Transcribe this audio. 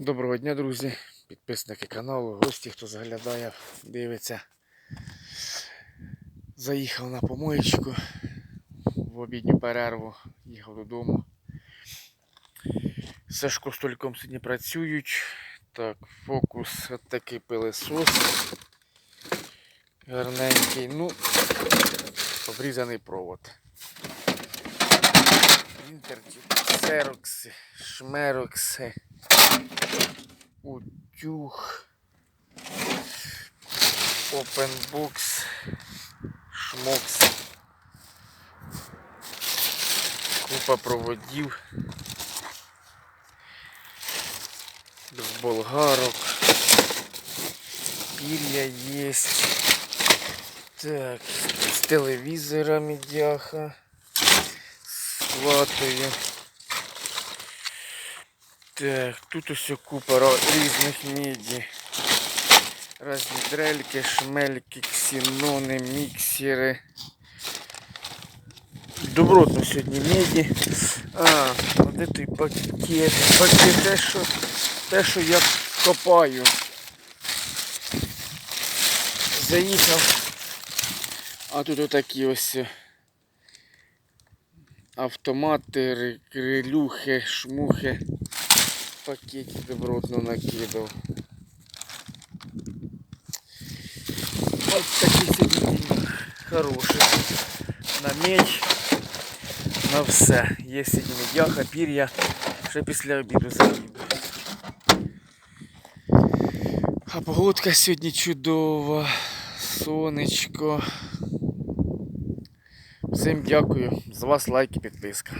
Доброго дня, друзі, підписники каналу, гості, хто заглядає, дивиться. Заїхав на помоєчку в обідню перерву, їхав додому. З Сашко з Тольком сьогодні працюють. Так, фокус, от такий пилесос. Гарненький, ну, обрізаний провод. Інтерті, ксерокси, шмерокси утюг, опенбокс, шмокс, купа проводів, з болгарок, пір'я є. Так, з телевізора медяха, з платою. Так, тут ось купа різних міді. Різні дрельки, шмельки, ксенони, міксери. Добротно сьогодні міді. А, де той пакет? Пакет те, що, те, що я копаю. Заїхав. А тут отакі ось автомати, крилюхи, шмухи пакетик добротно накидав. Ось такий сьогодні хороший. На меч, на все. Є сьогодні медяха, пір'я, ще після обіду заїду. А погодка сьогодні чудова, сонечко. Всім дякую. За вас лайк і підписка.